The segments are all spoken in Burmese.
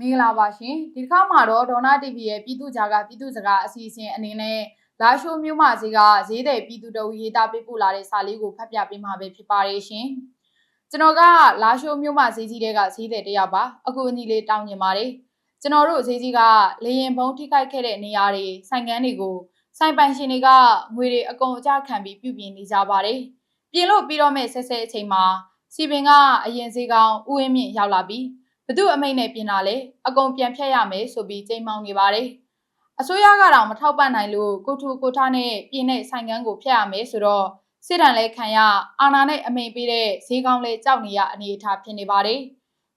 မင်္ဂလာပါရှင်ဒီတစ်ခါမှာတော့ဒေါနာ TV ရဲ့ပြည်သူ့ကြားကပြည်သူ့စကားအစီအစဉ်အနေနဲ့လာရှိုးမြို့မှာဈေးကဈေးတဲ့ပြည်သူတော်ရေးသားပေးပို့လာတဲ့စာလေးကိုဖတ်ပြပေးမှာပဲဖြစ်ပါတယ်ရှင်ကျွန်တော်ကလာရှိုးမြို့မှာဈေးကြီးတဲ့ကဈေးတဲ့တယောက်ပါအခုအညီလေးတောင်းညင်ပါတယ်ကျွန်တော်တို့ဈေးကြီးကလေရင်ဘုံထိခိုက်ခဲ့တဲ့နေရာတွေဆိုင်ကန်းတွေကိုဆိုင်ပိုင်ရှင်တွေကငွေတွေအကုန်အကျခံပြီးပြုပြင်နေကြပါတယ်ပြင်လို့ပြီးတော့မဲ့ဆက်ဆက်အချိန်မှာစီပင်ကအရင်ဈေးကောင်ဥဝင်းမြင့်ရောက်လာပြီး ဘသူအမိတ်နဲ့ပြင်လာလဲအကုန်ပြန်ဖြတ်ရမယ်ဆိုပြီးချိန်မောင်းနေပါတယ်အစိုးရကတော့မထောက်ပံ့နိုင်လို့ကိုထူကိုထားနဲ့ပြင်တဲ့ဆိုင်ကန်းကိုဖျက်ရမယ်ဆိုတော့စစ်တမ်းလဲခံရအာနာနဲ့အမိန်ပေးတဲ့ဈေးကောင်းလဲကြောက်နေရအနေအထားဖြစ်နေပါတယ်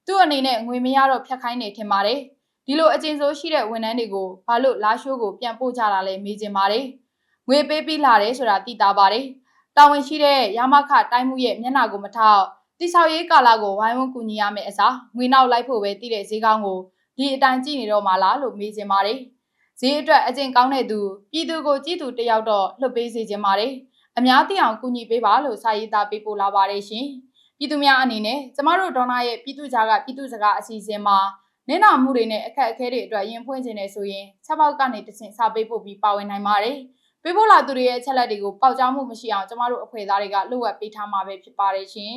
သူ့အနေနဲ့ငွေမရတော့ဖြတ်ခိုင်းနေထင်ပါတယ်ဒီလိုအကျဉ်းစိုးရှိတဲ့ဝန်ထမ်းတွေကိုဘာလို့လာရှိုးကိုပြန်ပို့ကြတာလဲမေးချင်ပါတယ်ငွေပေးပြီးလာတယ်ဆိုတာသိတာပါတယ်တာဝန်ရှိတဲ့ရမခတိုင်းမှုရဲ့မျက်နှာကိုမထောက် တိဆောက်ရေးကာလကိုဝိုင်းဝန်းကူညီရမယ့်အစားငွေနောက်လိုက်ဖို့ပဲတည်တဲ့ဈေးကောင်းကိုဒီအတိုင်းကြည့်နေတော့မှလားလို့မေးချင်ပါတယ်ဈေးအတွက်အကျင့်ကောင်းတဲ့သူပြည်သူကိုကြည့်သူတယောက်တော့လှုပ်ပေးစေချင်ပါတယ်အများသိအောင်ကူညီပေးပါလို့စာရေးသားပေးပို့လာပါတယ်ရှင်ပြည်သူများအနေနဲ့ကျမတို့ဒေါနာရဲ့ပြည်သူကြားကပြည်သူစကားအစီအစဉ်မှာနင်းနာမှုတွေနဲ့အခက်အခဲတွေအတွက်ရင်ဖွင့်ခြင်းနဲ့ဆိုရင်ချက်ပေါက်ကနေတဆင့်စာပေးပို့ပြီးပါဝင်နိုင်ပါတယ်ပေးပို့လာသူတွေရဲ့ချက်လက်တွေကိုပေါက်ကြားမှုမရှိအောင်ကျမတို့အဖွဲ့သားတွေကလှုပ်ဝက်ပေးထားမှာပဲဖြစ်ပါတယ်ရှင်